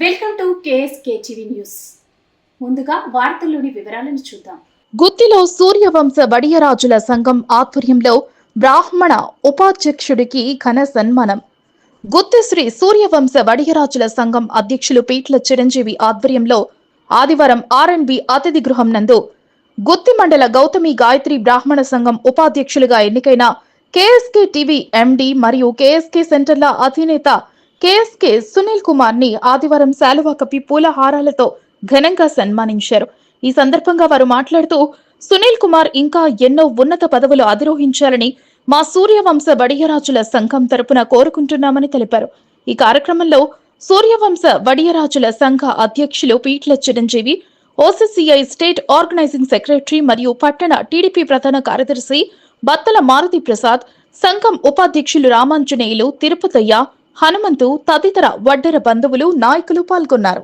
Welcome to KSK TV news. ముందుగా వార్తల్లోని వివరాలను చూద్దాం. గుత్తిలో సూర్యవంశ వడియరాజుల సంఘం ఆధ్వర్యంలో బ్రాహ్మణ ఉపాధ్యక్షుడికి ఘన సన్మానం. గుత్తి శ్రీ సూర్యవంశ వడియరాజుల సంఘం అధ్యక్షులు పీట్ల చిరంజీవి ఆధ్వర్యంలో ఆదివారం ఆర్ఎన్బి అతిథి గృహం నందు గుత్తి మండల గౌతమి గాయత్రి బ్రాహ్మణ సంఘం ఉపాధ్యక్షులుగా ఎన్నికైన కేఎస్కే టీవీ ఎండి మరియు కేఎస్కే సెంటర్ల అధినేత కేఎస్కే సునీల్ కుమార్ని ఆదివారం శాలువా కప్పి పూల హారాలతో ఘనంగా సన్మానించారు. ఈ సందర్భంగా వారు మాట్లాడుతూ సునీల్ కుమార్ ఇంకా ఎన్నో ఉన్నత పదవులు అధిరోహించాలని మా సూర్యవంశ వడియరాజుల సంఘం తరపున కోరుకుంటున్నామని తెలిపారు. ఈ కార్యక్రమంలో సూర్యవంశ వడియరాజుల సంఘ అధ్యక్షులు Peetla Chiranjeevi OCCI state organizing secretary మరియు పట్టణ టీడీపీ ప్రధాన కార్యదర్శి బత్తల మారుతి ప్రసాద్ సంఘం ఉపాధ్యక్షులు రామాంజనేయులు తిరుపతయ్య హనుమంతు తదితర వడ్డెర బంధువులు నాయకులు పాల్గొన్నారు.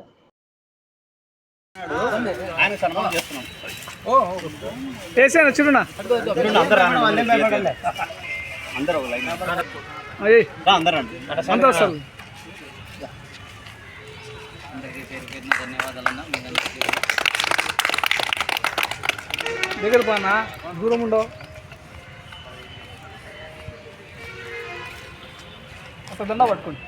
దగ్గర సన్మానం దూరం ఉండవు. ఒక దండ పట్టుకోండి